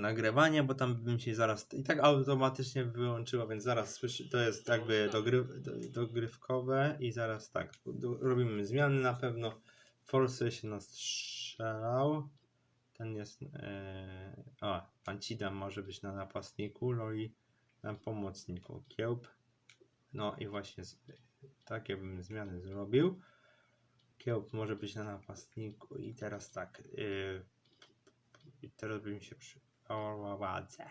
nagrywanie, bo tam bym się zaraz i tak automatycznie wyłączyło, więc zaraz słyszy, to jest jakby dogry, do, dogrywkowe i zaraz tak, do, robimy zmiany na pewno. Forsy się nastrzelał. Ten jest, e, o, Pancida może być na napastniku, Loli na pomocniku, Kiełb. No i właśnie z, takie bym zmiany zrobił. Kiełb może być na napastniku i teraz tak, yy, i teraz by mi się przy... Orławadze.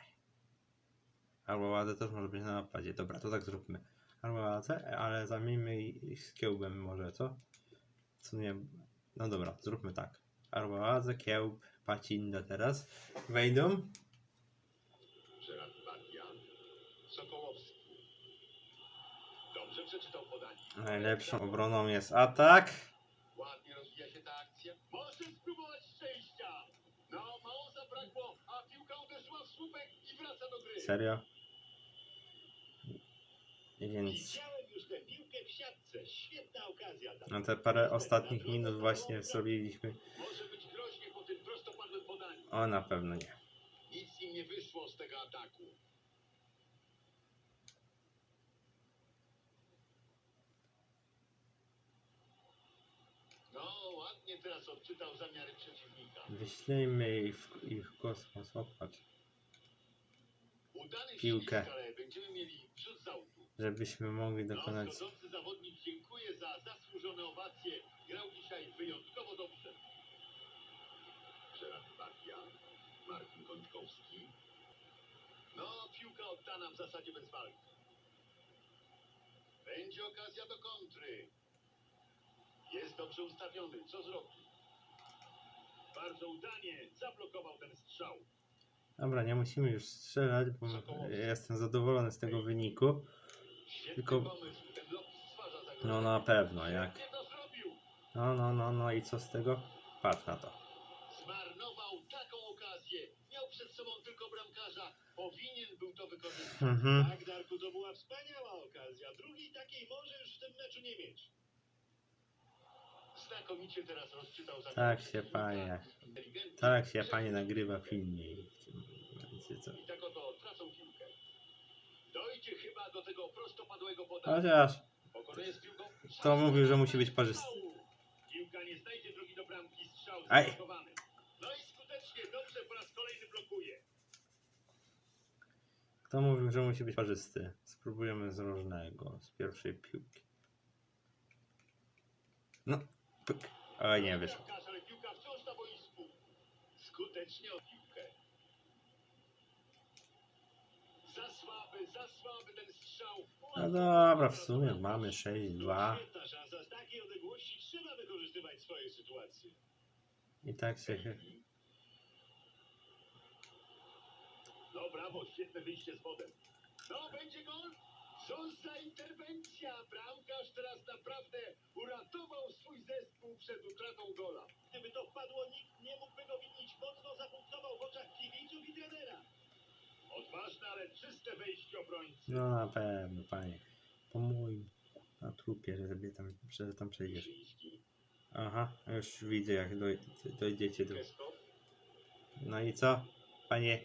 Orławadze też może być na napadzie. Dobra, to tak zróbmy. Orławadze, ale zamieńmy ich z kiełbem może, co? Co nie... No dobra, zróbmy tak. Orławadze, kiełb, pacinda teraz. Wejdą. Żerard Bardian. Sokołowski. Dobrze przeczytał podanie. Najlepszą obroną jest atak. Ładnie rozwija się ta akcja. Może spróbować szczęścia. No, mało zabrakło, a piłka uderzyła w słupek i wraca do gry. Serio? Więc Widziałem już tę piłkę w siatce. Świetna okazja. na te parę ostatnich minut właśnie zrobiliśmy. O, na pewno nie. Nic im nie wyszło z tego ataku. No, ładnie teraz odczytał zamiary przeciwnika. Wyślijmy ich w, ich w kosmos. Udany Piłkę. Żebyśmy mogli dokonać. No, piłka oddana w zasadzie bez walki. Będzie okazja do kontry. Jest dobrze ustawiony. Co zrobi? Bardzo udanie zablokował ten strzał. Dobra, nie musimy już strzelać, bo ja jestem zadowolony z tego wyniku. Tylko-. No na pewno, jak. No, no, no, no i co z tego? Patrz na to. Zmarnował taką okazję. Miał przed sobą tylko bramkarza. Powinien był to wykorzystać. Mhm. Tak, Darku, to była wspaniała okazja. Drugiej takiej może już w tym meczu nie mieć. Znakomicie teraz rozczytał za Tak się, panie. Tak się panie nagrywa filmie. I w tym momencie co? I tak oto tracą piłkę. Dojdzie chyba do tego prostopadłego podania. Chociaż Pokonuje z piłką. to mówił, że musi być parzysty. Piłka nie znajdzie drogi do bramki. Strzał Aj. zablokowany. No i skutecznie, dobrze po raz kolejny blokuje. Kto mówił, że musi być parzysty? Spróbujemy z różnego, z pierwszej piłki. No, pyk. Oj, nie wyszło. Bramkarz, ale piłka wciąż na boisku. Skutecznie o piłkę. Za słaby, za słaby ten strzał. No dobra, w sumie mamy 6-2. Świetna szansa. Z takiej odległości trzeba wykorzystywać swoje sytuacje. I tak się... No brawo, świetne wyjście z wodem. No, będzie gol. Co za interwencja. Bramkarz teraz naprawdę uratował swój zespół przed utratą gola. Ale czyste wejście obrońcy. No na pewno, panie. Pomój na trupie, że sobie tam, że tam przejdziesz. Aha, już widzę jak doj, dojdziecie do... No i co, panie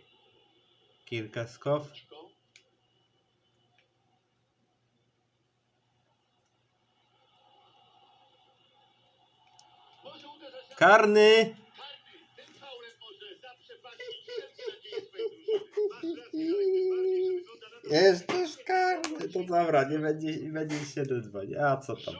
Kirkaskow? Czko. Może uderzać na Karny! karny. Tym faulem może zaprzepaścić wszelkie nadzieje swojej drużyny. Masz rację, ale tym bardziej, że wygląda na to, że- Jesteś karny! To dobra, nie będzie, nie będzie 7-2, nie? A co tam?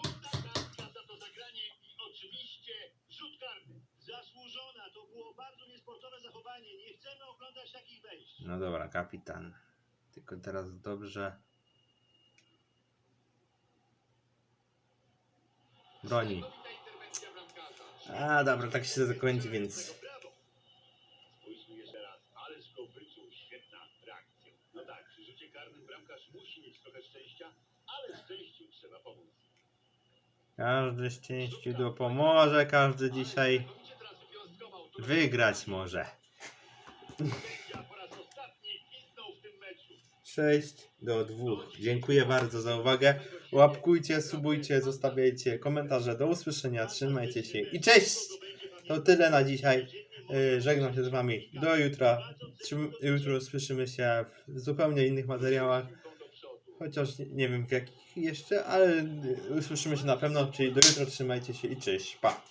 No dobra, kapitan. Tylko teraz dobrze. Broni. A dobra, tak się zakończy, więc. Brawo. Spójrzmy jeszcze raz, ależ go wyczuł. Świetna reakcja. No tak, przy rzucie karnym bramkarz musi mieć trochę szczęścia, ale szczęściu trzeba pomóc. Każdy szczęściu dopomoże, każdy dzisiaj wygrać może. Sędzia po raz ostatni gwizdnął w tym meczu. 6 do 2. Dziękuję bardzo za uwagę. Łapkujcie, subujcie, zostawiajcie komentarze. Do usłyszenia, trzymajcie się i cześć! To tyle na dzisiaj. Yy, Żegnam się z wami. Do jutra. jutro słyszymy się w zupełnie innych materiałach. Chociaż nie, wiem w jakich jeszcze, ale usłyszymy się na pewno, czyli do jutra trzymajcie się i cześć, pa!